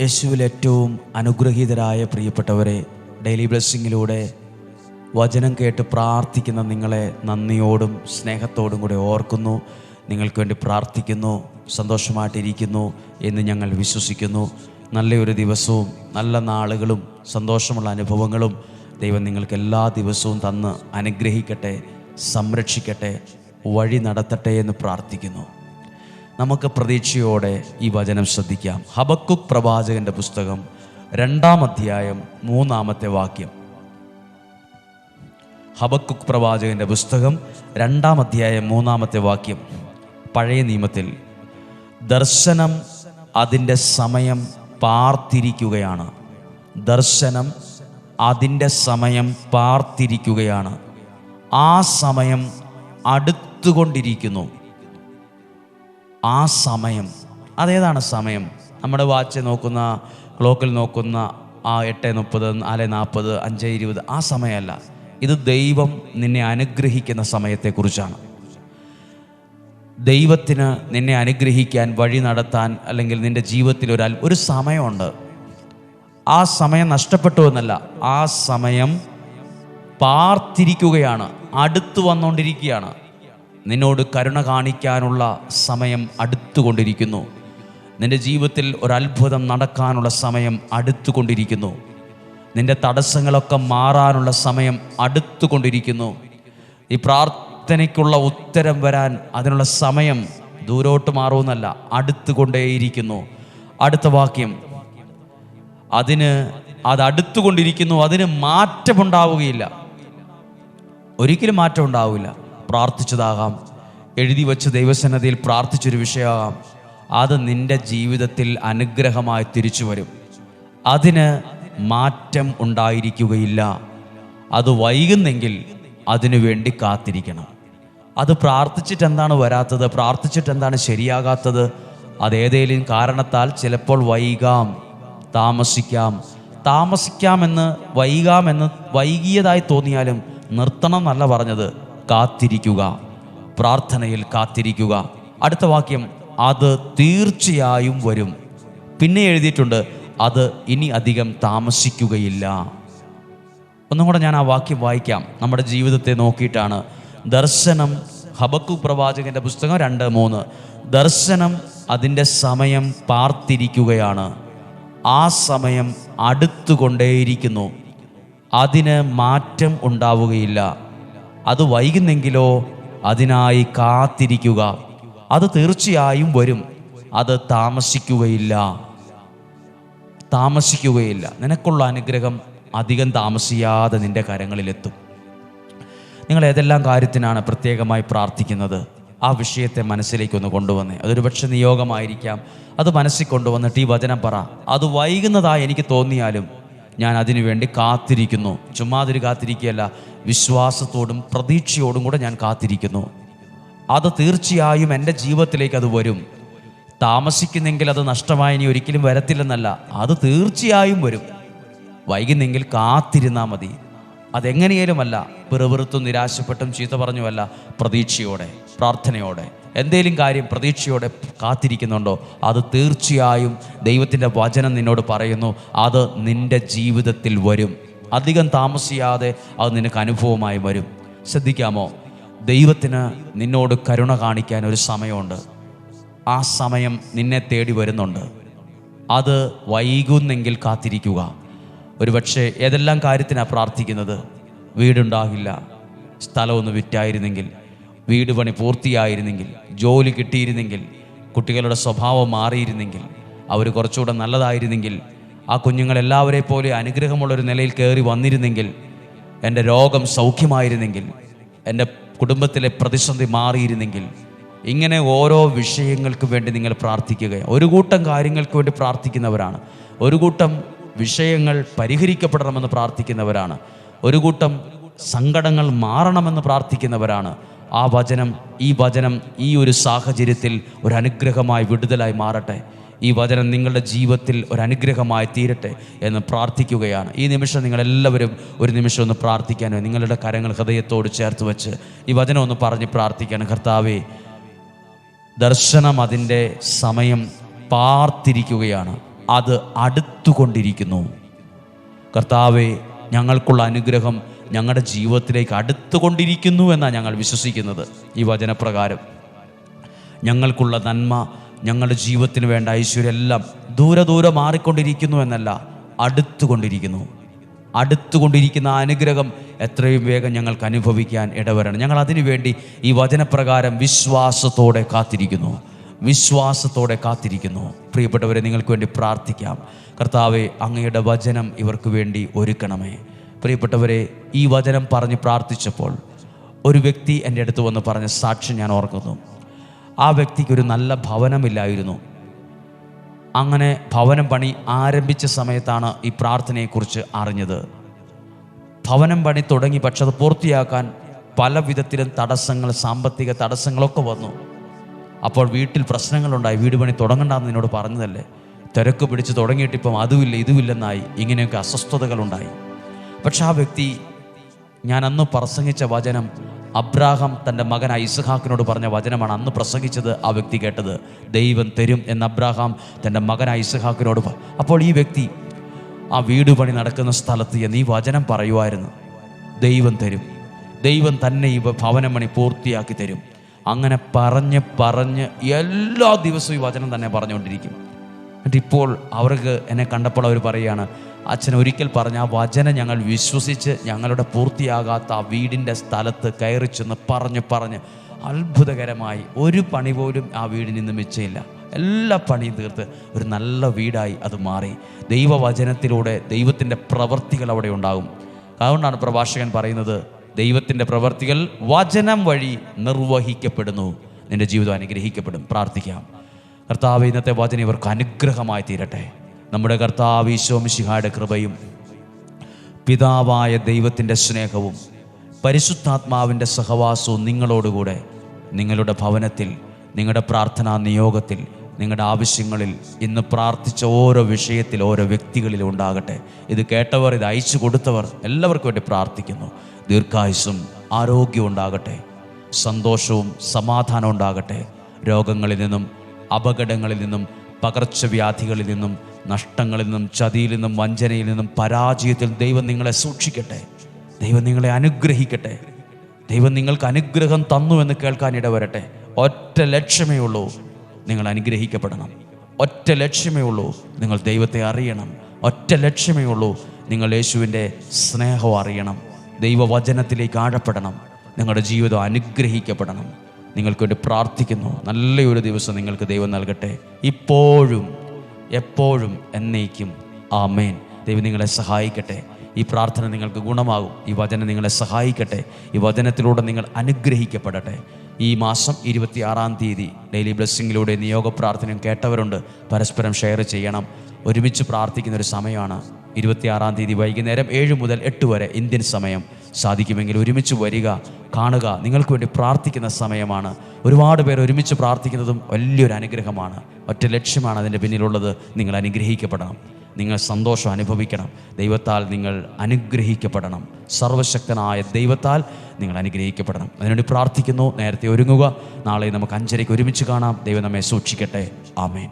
യേശുവിൽ ഏറ്റവും അനുഗ്രഹീതരായ പ്രിയപ്പെട്ടവരെ ഡെയിലി ബ്ലെസ്സിങ്ങിലൂടെ വചനം കേട്ട് പ്രാർത്ഥിക്കുന്ന നിങ്ങളെ നന്ദിയോടും സ്നേഹത്തോടും കൂടെ ഓർക്കുന്നു. നിങ്ങൾക്ക് വേണ്ടി പ്രാർത്ഥിക്കുന്നു സന്തോഷമായിട്ടിരിക്കുന്നു എന്ന് ഞങ്ങൾ വിശ്വസിക്കുന്നു. നല്ലൊരു ദിവസവും നല്ല നാളുകളും സന്തോഷമുള്ള അനുഭവങ്ങളും ദൈവം നിങ്ങൾക്ക് എല്ലാ ദിവസവും തന്ന് അനുഗ്രഹിക്കട്ടെ സംരക്ഷിക്കട്ടെ വഴി നടത്തട്ടെ എന്ന് പ്രാർത്ഥിക്കുന്നു. നമുക്ക് പ്രതീക്ഷയോടെ ഈ വചനം ശ്രദ്ധിക്കാം. ഹബക്കുക് പ്രവാചകന്റെ പുസ്തകം രണ്ടാം അധ്യായം മൂന്നാമത്തെ വാക്യം. ഹബക്കുക് പ്രവാചകന്റെ പുസ്തകം രണ്ടാം അധ്യായം മൂന്നാമത്തെ വാക്യം. പഴയ നിയമത്തിൽ ദർശനം അതിന്റെ സമയം പാർത്തിരിക്കുകയാണ്. ദർശനം അതിന്റെ സമയം പാർത്തിരിക്കുകയാണ്. ആ സമയം അടുത്തുകൊണ്ടിരിക്കുന്നു. ആ സമയം. അതേതാണ് സമയം? നമ്മുടെ വാച്ച് നോക്കുന്ന ക്ലോക്കിൽ നോക്കുന്ന ആ എട്ട് മുപ്പത് നാല് നാൽപ്പത് അഞ്ച് ഇരുപത് ആ സമയമല്ല. ഇത് ദൈവം നിന്നെ അനുഗ്രഹിക്കുന്ന സമയത്തെക്കുറിച്ചാണ്. ദൈവത്തിന് നിന്നെ അനുഗ്രഹിക്കാൻ വഴി നടത്താൻ അല്ലെങ്കിൽ നിന്റെ ജീവിതത്തിൽ ഒരു ഒരു സമയമുണ്ട്. ആ സമയം നഷ്ടപ്പെട്ടു എന്നല്ല. ആ സമയം പാർത്തിരിക്കുകയാണ്. അടുത്തു വന്നുകൊണ്ടിരിക്കുകയാണ് നിന്നോട് കരുണ കാണിക്കാനുള്ള സമയം അടുത്തുകൊണ്ടിരിക്കുന്നു. നിന്റെ ജീവിതത്തിൽ ഒരത്ഭുതം നടക്കാനുള്ള സമയം അടുത്തുകൊണ്ടിരിക്കുന്നു. നിന്റെ തടസ്സങ്ങളൊക്കെ മാറാനുള്ള സമയം അടുത്തുകൊണ്ടിരിക്കുന്നു. ഈ പ്രാർത്ഥനയ്ക്കുള്ള ഉത്തരം വരാൻ അതിനുള്ള സമയം ദൂരോട്ട് മാറുമെന്നല്ല അടുത്തുകൊണ്ടേയിരിക്കുന്നു. അടുത്ത വാക്യം. അതിന് അത് അടുത്തുകൊണ്ടിരിക്കുന്നു അതിന് മാറ്റമുണ്ടാവുകയില്ല. ഒരിക്കലും മാറ്റം ഉണ്ടാവില്ല പ്രാർത്ഥിച്ചതാകാം. എഴുതി വച്ച് ദൈവസന്നതിയിൽ പ്രാർത്ഥിച്ചൊരു വിഷയമാകാം. അത് നിന്റെ ജീവിതത്തിൽ അനുഗ്രഹമായി തിരിച്ചു വരും. അതിന് മാറ്റം ഉണ്ടായിരിക്കുകയില്ല. അത് വൈകുന്നെങ്കിൽ അതിനു വേണ്ടി കാത്തിരിക്കണം. അത് പ്രാർത്ഥിച്ചിട്ട് എന്താണ് വരാത്തത്? പ്രാർത്ഥിച്ചിട്ട് എന്താണ് ശരിയാകാത്തത് അതേതേലും കാരണത്താൽ ചിലപ്പോൾ വൈകാം താമസിക്കാം. താമസിക്കാമെന്ന് വൈകാമെന്ന് വൈകിയതായി തോന്നിയാലും നിർത്തണം എന്നല്ല പറഞ്ഞത്. കാത്തിരിക്കുക. പ്രാർത്ഥനയിൽ കാത്തിരിക്കുക. അടുത്ത വാക്യം അത് തീർച്ചയായും വരും. പിന്നെ എഴുതിയിട്ടുണ്ട് അത് ഇനി അധികം താമസിക്കുകയില്ല. ഒന്നും കൂടെ ഞാൻ ആ വാക്യം വായിക്കാം. നമ്മുടെ ജീവിതത്തെ നോക്കിയിട്ടാണ്. ദർശനം ഹബക്കു പ്രവാചകന്റെ പുസ്തകം രണ്ട് മൂന്ന്. ദർശനം അതിന്റെ സമയം പാർത്തിരിക്കുകയാണ്. ആ സമയം അടുത്തുകൊണ്ടേയിരിക്കുന്നു. അതിന് മാറ്റം ഉണ്ടാവുകയില്ല. അത് വൈകുന്നെങ്കിലോ അതിനായി കാത്തിരിക്കുക. അത് തീർച്ചയായും വരും. അത് താമസിക്കുകയില്ല. താമസിക്കുകയില്ല. നിനക്കുള്ള അനുഗ്രഹം അധികം താമസിയാതെ നിന്റെ കരങ്ങളിലെത്തും. നിങ്ങൾ ഏതെല്ലാം കാര്യത്തിനാണ് പ്രത്യേകമായി പ്രാർത്ഥിക്കുന്നത്? ആ വിഷയത്തെ മനസ്സിലേക്കൊന്ന് കൊണ്ടുവന്നേ. അതൊരു പക്ഷെ നിയോഗമായിരിക്കാം. അത് മനസ്സിൽ കൊണ്ടുവന്നിട്ട് ഈ വചനം പറ. അത് വൈകുന്നതായി എനിക്ക് തോന്നിയാലും ഞാൻ അതിനുവേണ്ടി കാത്തിരിക്കുന്നു. ചുമ്മാതിരി കാത്തിരിക്കുകയല്ല വിശ്വാസത്തോടും പ്രതീക്ഷയോടും കൂടെ ഞാൻ കാത്തിരിക്കുന്നു. അത് തീർച്ചയായും എന്റെ ജീവിതത്തിലേക്ക് അത് വരും. താമസിക്കുന്നെങ്കിൽ അത് നഷ്ടമായി ഇനി ഒരിക്കലും വരത്തില്ലെന്നല്ല അത് തീർച്ചയായും വരും. വൈകുന്നെങ്കിൽ കാത്തിരുന്നാൽ മതി. അതെങ്ങനെയാലുമല്ല പിറുപിറുത്തും നിരാശപ്പെട്ടും ചീത്ത പറഞ്ഞുമല്ല പ്രതീക്ഷയോടെ പ്രാർത്ഥനയോടെ. എന്തേലും കാര്യം പ്രതീക്ഷയോടെ കാത്തിരിക്കുന്നുണ്ടോ? അത് തീർച്ചയായും ദൈവത്തിന്റെ വചനം നിന്നോട് പറയുന്നു. അത് നിന്റെ ജീവിതത്തിൽ വരും. അധികം താമസിയാതെ അത് നിനക്ക് അനുഭവമായി വരും. ശ്രദ്ധിക്കാമോ? ദൈവത്തിന് നിന്നോട് കരുണ കാണിക്കാൻ ഒരു സമയമുണ്ട്. ആ സമയം നിന്നെ തേടി വരുന്നുണ്ട്. അത് വൈകുന്നെങ്കിൽ കാത്തിരിക്കുക. ഒരുപക്ഷെ ഏതെല്ലാം കാര്യത്തിനാണ് പ്രാർത്ഥിക്കുന്നത്? വീടുണ്ടാകില്ല. സ്ഥലമൊന്ന് വിറ്റായിരുന്നെങ്കിൽ. വീട് പണി പൂർത്തിയായിരുന്നെങ്കിൽ ജോലി കിട്ടിയിരുന്നെങ്കിൽ കുട്ടികളുടെ സ്വഭാവം മാറിയിരുന്നെങ്കിൽ അവർ കുറച്ചുകൂടെ നല്ലതായിരുന്നെങ്കിൽ ആ കുഞ്ഞുങ്ങളെല്ലാവരെ പോലെ അനുഗ്രഹമുള്ളൊരു നിലയിൽ കയറി വന്നിരുന്നെങ്കിൽ എന്റെ രോഗം സൗഖ്യമായിരുന്നെങ്കിൽ എന്റെ കുടുംബത്തിലെ പ്രതിസന്ധി മാറിയിരുന്നെങ്കിൽ ഇങ്ങനെ ഓരോ വിഷയങ്ങൾക്ക് വേണ്ടി നിങ്ങൾ പ്രാർത്ഥിക്കുക ഒരു കൂട്ടം കാര്യങ്ങൾക്ക് വേണ്ടി പ്രാർത്ഥിക്കുന്നവരാണ്. ഒരു കൂട്ടം വിഷയങ്ങൾ പരിഹരിക്കപ്പെടണമെന്ന് പ്രാർത്ഥിക്കുന്നവരാണ്. ഒരു കൂട്ടം സങ്കടങ്ങൾ മാറണമെന്ന് പ്രാർത്ഥിക്കുന്നവരാണ്. ആ വചനം ഈ വചനം ഈ ഒരു സാഹചര്യത്തിൽ ഒരു അനുഗ്രഹമായി വിടുതലായി മാറട്ടെ. ഈ വചനം നിങ്ങളുടെ ജീവിതത്തിൽ ഒരു അനുഗ്രഹമായി തീരട്ടെ എന്ന് പ്രാർത്ഥിക്കുകയാണ്. ഈ നിമിഷം നിങ്ങളെല്ലാവരും ഒരു നിമിഷം ഒന്ന് പ്രാർത്ഥിക്കാനോ നിങ്ങളുടെ കരങ്ങൾ ഹൃദയത്തോട് ചേർത്ത് വെച്ച് ഈ വചനം ഒന്ന് പറഞ്ഞ് പ്രാർത്ഥിക്കാണ്. കർത്താവേ ദർശനം അതിന്റെ സമയം പാർത്തിരിക്കുകയാണ്. അത് അടുത്തുകൊണ്ടിരിക്കുന്നു. കർത്താവെ ഞങ്ങൾക്കുള്ള അനുഗ്രഹം ഞങ്ങളുടെ ജീവിതത്തിലേക്ക് അടുത്തുകൊണ്ടിരിക്കുന്നു എന്നാണ് ഞങ്ങൾ വിശ്വസിക്കുന്നത് ഈ വചനപ്രകാരം. ഞങ്ങൾക്കുള്ള നന്മ ഞങ്ങളുടെ ജീവിതത്തിന് വേണ്ട ഐശ്വര്യം എല്ലാം ദൂരെ ദൂരെ മാറിക്കൊണ്ടിരിക്കുന്നു എന്നല്ല അടുത്തുകൊണ്ടിരിക്കുന്നു. അടുത്തുകൊണ്ടിരിക്കുന്ന അനുഗ്രഹം എത്രയും വേഗം ഞങ്ങൾക്ക് അനുഭവിക്കാൻ ഇടവരണം. ഞങ്ങൾ അതിനുവേണ്ടി ഈ വചനപ്രകാരം വിശ്വാസത്തോടെ കാത്തിരിക്കുന്നു. വിശ്വാസത്തോടെ കാത്തിരിക്കുന്നു. പ്രിയപ്പെട്ടവരെ നിങ്ങൾക്ക് വേണ്ടി പ്രാർത്ഥിക്കാം. കർത്താവെ അങ്ങയുടെ വചനം ഇവർക്ക് വേണ്ടി ഒരുക്കണമേ. പ്രിയപ്പെട്ടവരെ ഈ വചനം പറഞ്ഞ് പ്രാർത്ഥിച്ചപ്പോൾ ഒരു വ്യക്തി എന്റെ അടുത്ത് വന്ന് പറഞ്ഞ സാക്ഷ്യം ഞാൻ ഓർക്കുന്നു. ആ വ്യക്തിക്ക് ഒരു നല്ല ഭവനമില്ലായിരുന്നു. അങ്ങനെ ഭവനം പണി ആരംഭിച്ച സമയത്താണ് ഈ പ്രാർത്ഥനയെക്കുറിച്ച് അറിഞ്ഞത്. ഭവനം പണി തുടങ്ങി പക്ഷെ അത് പൂർത്തിയാക്കാൻ പല വിധത്തിലും തടസ്സങ്ങൾ സാമ്പത്തിക തടസ്സങ്ങളൊക്കെ വന്നു. അപ്പോൾ വീട്ടിൽ പ്രശ്നങ്ങളുണ്ടായി. വീട് പണി തുടങ്ങണ്ടെന്ന് എന്നോട് പറഞ്ഞതല്ലേ? തിരക്ക് പിടിച്ച് തുടങ്ങിയിട്ട് ഇപ്പം അതുമില്ല ഇതുമില്ലെന്നായി ഇങ്ങനെയൊക്കെ അസ്വസ്ഥതകളുണ്ടായി. പക്ഷെ ആ വ്യക്തി ഞാൻ അന്ന് പ്രസംഗിച്ച വചനം അബ്രാഹാം തന്റെ മകൻ ഐസഹാക്കിനോട് പറഞ്ഞ വചനമാണ് അന്ന് പ്രസംഗിച്ചത് ആ വ്യക്തി കേട്ടത്. ദൈവം തരും എന്ന് അബ്രാഹാം തന്റെ മകൻ ഐസഹാക്കിനോട് അപ്പോൾ ഈ വ്യക്തി ആ വീട് പണി നടക്കുന്ന സ്ഥലത്ത് എന്ന് ഈ വചനം പറയുമായിരുന്നു ദൈവം തരും. ദൈവം തന്നെ ഈ ഭവനം പണി പൂർത്തിയാക്കി തരും. അങ്ങനെ പറഞ്ഞ് പറഞ്ഞ് എല്ലാ ദിവസവും ഈ വചനം തന്നെ പറഞ്ഞുകൊണ്ടിരിക്കും. എന്നിട്ട് ഇപ്പോൾ അവർക്ക് എന്നെ കണ്ടപ്പോൾ അവർ പറയുകയാണ് അച്ഛൻ ഒരിക്കൽ പറഞ്ഞ ആ വചനം ഞങ്ങൾ വിശ്വസിച്ച് ഞങ്ങളുടെ പൂർത്തിയാകാത്ത ആ വീടിന്റെ സ്ഥലത്ത് കയറി ചെന്ന് പറഞ്ഞ് പറഞ്ഞ് അത്ഭുതകരമായി ഒരു പണി പോലും ആ വീടിന് ഇന്ന് മിച്ചയില്ല. എല്ലാ പണിയും തീർത്ത് ഒരു നല്ല വീടായി അത് മാറി. ദൈവവചനത്തിലൂടെ ദൈവത്തിന്റെ പ്രവർത്തികൾ അവിടെ ഉണ്ടാകും. അതുകൊണ്ടാണ് പ്രഭാഷകൻ പറയുന്നത് ദൈവത്തിന്റെ പ്രവർത്തികൾ വചനം വഴി നിർവഹിക്കപ്പെടുന്നു. നിന്റെ ജീവിതം അനുഗ്രഹിക്കപ്പെടും. പ്രാർത്ഥിക്കാം. കർത്താവ് ഇന്നത്തെ വചനം ഇവർക്ക് അനുഗ്രഹമായി തീരട്ടെ. നമ്മുടെ കർത്താവ് ഈശോമിശിഹായുടെ കൃപയും പിതാവായ ദൈവത്തിന്റെ സ്നേഹവും പരിശുദ്ധാത്മാവിന്റെ സഹവാസവും നിങ്ങളോടുകൂടെ നിങ്ങളുടെ ഭവനത്തിൽ നിങ്ങളുടെ പ്രാർത്ഥനാ നിയോഗത്തിൽ നിങ്ങളുടെ ആവശ്യങ്ങളിൽ ഇന്ന് പ്രാർത്ഥിച്ച ഓരോ വിഷയത്തിൽ ഓരോ വ്യക്തികളിലും ഉണ്ടാകട്ടെ. ഇത് കേട്ടവർ ഇത് അയച്ചു കൊടുത്തവർ എല്ലാവർക്കും വേണ്ടി പ്രാർത്ഥിക്കുന്നു. ദീർഘായുസും ആരോഗ്യവും ഉണ്ടാകട്ടെ. സന്തോഷവും സമാധാനവും ഉണ്ടാകട്ടെ. രോഗങ്ങളിൽ നിന്നും അപകടങ്ങളിൽ നിന്നും പകർച്ചവ്യാധികളിൽ നിന്നും നഷ്ടങ്ങളിൽ നിന്നും ചതിയിൽ നിന്നും വഞ്ചനയിൽ നിന്നും പരാജയത്തിൽ ദൈവം നിങ്ങളെ സൂക്ഷിക്കട്ടെ. ദൈവം നിങ്ങളെ അനുഗ്രഹിക്കട്ടെ. ദൈവം നിങ്ങൾക്ക് അനുഗ്രഹം തന്നു എന്ന് കേൾക്കാൻ ഇടവരട്ടെ. ഒറ്റ ലക്ഷ്യമേ ഉള്ളൂ നിങ്ങൾ അനുഗ്രഹിക്കപ്പെടണം. ഒറ്റ ലക്ഷ്യമേ ഉള്ളൂ നിങ്ങൾ ദൈവത്തെ അറിയണം. ഒറ്റ ലക്ഷ്യമേ ഉള്ളൂ നിങ്ങൾ യേശുവിന്റെ സ്നേഹം അറിയണം. ദൈവവചനത്തിലേക്ക് ആഴപ്പെടണം. നിങ്ങളുടെ ജീവിതം അനുഗ്രഹിക്കപ്പെടണം. നിങ്ങൾക്ക് വേണ്ടി പ്രാർത്ഥിക്കുന്നു. നല്ലൊരു ദിവസം നിങ്ങൾക്ക് ദൈവം നൽകട്ടെ. ഇപ്പോഴും എപ്പോഴും എന്നേക്കും. ആമേൻ. ദൈവം നിങ്ങളെ സഹായിക്കട്ടെ. ഈ പ്രാർത്ഥന നിങ്ങൾക്ക് ഗുണമാകും. ഈ വചനം നിങ്ങളെ സഹായിക്കട്ടെ. ഈ വചനത്തിലൂടെ നിങ്ങൾ അനുഗ്രഹിക്കപ്പെടട്ടെ. ഈ മാസം ഇരുപത്തിയാറാം തീയതി ഡെയിലി ബ്ലെസ്സിങ്ങിലൂടെ നിയോഗ പ്രാർത്ഥനയും കേട്ടവരുണ്ട്. പരസ്പരം ഷെയർ ചെയ്യണം. ഒരുമിച്ച് പ്രാർത്ഥിക്കുന്ന ഒരു സമയമാണ്. ഇരുപത്തിയാറാം തീയതി വൈകുന്നേരം ഏഴ് മുതൽ എട്ട് വരെ ഇന്ത്യൻ സമയം. സാധിക്കുമെങ്കിൽ ഒരുമിച്ച് വരിക. കാണുക. നിങ്ങൾക്ക് വേണ്ടി പ്രാർത്ഥിക്കുന്ന സമയമാണ്. ഒരുപാട് പേർ ഒരുമിച്ച് പ്രാർത്ഥിക്കുന്നതും വലിയൊരു അനുഗ്രഹമാണ്. ഒറ്റ ലക്ഷ്യമാണ് അതിന്റെ പിന്നിലുള്ളത്. നിങ്ങൾ അനുഗ്രഹിക്കപ്പെടണം. നിങ്ങൾ സന്തോഷം അനുഭവിക്കണം. ദൈവത്താൽ നിങ്ങൾ അനുഗ്രഹിക്കപ്പെടണം. സർവശക്തനായ ദൈവത്താൽ നിങ്ങൾ അനുഗ്രഹിക്കപ്പെടണം. അതിനുവേണ്ടി പ്രാർത്ഥിക്കുന്നു. നേരത്തെ ഒരുങ്ങുക. നാളെ നമുക്ക് അഞ്ചരയ്ക്ക് ഒരുമിച്ച് കാണാം. ദൈവം നമ്മെ സൂക്ഷിക്കട്ടെ. ആമേൻ.